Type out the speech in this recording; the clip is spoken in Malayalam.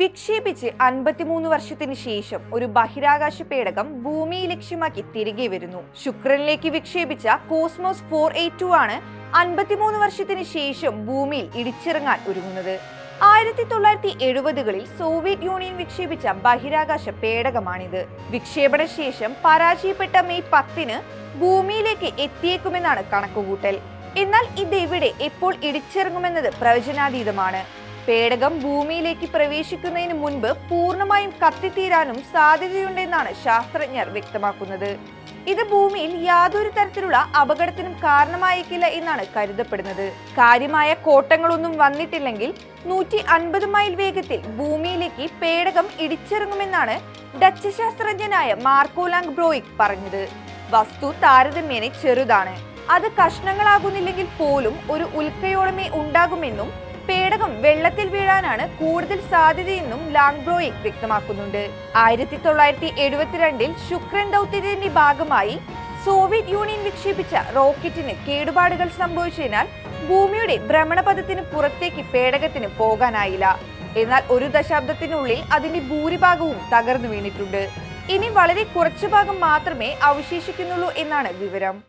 വിക്ഷേപിച്ച് അൻപത്തിമൂന്ന് വർഷത്തിന് ശേഷം ഒരു ബഹിരാകാശ പേടകം ഭൂമിയെ ലക്ഷ്യമാക്കി തിരികെ വരുന്നു. ശുക്രനിലേക്ക് വിക്ഷേപിച്ച കോസ്മോസ് ഫോർ എയ്റ്റ് ടു ആണ് അൻപത്തിമൂന്ന് വർഷത്തിന് ശേഷം ഭൂമിയിൽ ഇടിച്ചിറങ്ങാൻ ഒരുങ്ങുന്നത്. ആയിരത്തി തൊള്ളായിരത്തി എഴുപതുകളിൽ സോവിയറ്റ് യൂണിയൻ വിക്ഷേപിച്ച ബഹിരാകാശ പേടകമാണിത്. വിക്ഷേപണ ശേഷം പരാജയപ്പെട്ട മെയ് പത്തിന് ഭൂമിയിലേക്ക് എത്തിയേക്കുമെന്നാണ് കണക്കുകൂട്ടൽ. എന്നാൽ ഇതെവിടെ എപ്പോൾ ഇടിച്ചിറങ്ങുമെന്നത് പ്രവചനാതീതമാണ്. പേടകം ഭൂമിയിലേക്ക് പ്രവേശിക്കുന്നതിന് മുൻപ് പൂർണമായും കത്തിത്തീരാനും സാധ്യതയുണ്ടെന്നാണ് ശാസ്ത്രജ്ഞർ വ്യക്തമാക്കുന്നത്. ഇത് ഭൂമിയിൽ യാതൊരു തരത്തിലുള്ള അപകടത്തിനും കാരണമായേക്കില്ല എന്നാണ് കരുതപ്പെടുന്നത്. കാര്യമായ കോട്ടങ്ങളൊന്നും വന്നിട്ടില്ലെങ്കിൽ നൂറ്റി അൻപത് മൈൽ വേഗത്തിൽ ഭൂമിയിലേക്ക് പേടകം ഇടിച്ചിറങ്ങുമെന്നാണ് ഡച്ച് ശാസ്ത്രജ്ഞനായ മാർക്കോലാങ് ബ്രോയിക് പറഞ്ഞത്. വസ്തു താരതമ്യേന ചെറുതാണ്. അത് കഷ്ണങ്ങളാകുന്നില്ലെങ്കിൽ പോലും ഒരു ഉൽക്കയോളമേ ഉണ്ടാകുമെന്നും പേടകം വെള്ളത്തിൽ വീഴാനാണ് കൂടുതൽ സാധ്യതയെന്നും ലാംഗ്ബ്രോയിക് വ്യക്തമാക്കുന്നുണ്ട്. ആയിരത്തി തൊള്ളായിരത്തി എഴുപത്തിരണ്ടിൽ ശുക്രൻ ദൗത്യത്തിന്റെ ഭാഗമായി സോവിയറ്റ് യൂണിയൻ വിക്ഷേപിച്ച റോക്കറ്റിന് കേടുപാടുകൾ സംഭവിച്ചതിനാൽ ഭൂമിയുടെ ഭ്രമണപഥത്തിന് പുറത്തേക്ക് പേടകത്തിന് പോകാനായില്ല. എന്നാൽ ഒരു ദശാബ്ദത്തിനുള്ളിൽ അതിന്റെ ഭൂരിഭാഗവും തകർന്നു വീണിട്ടുണ്ട്. ഇനി വളരെ കുറച്ചു ഭാഗം മാത്രമേ അവശേഷിക്കുന്നുള്ളൂ എന്നാണ് വിവരം.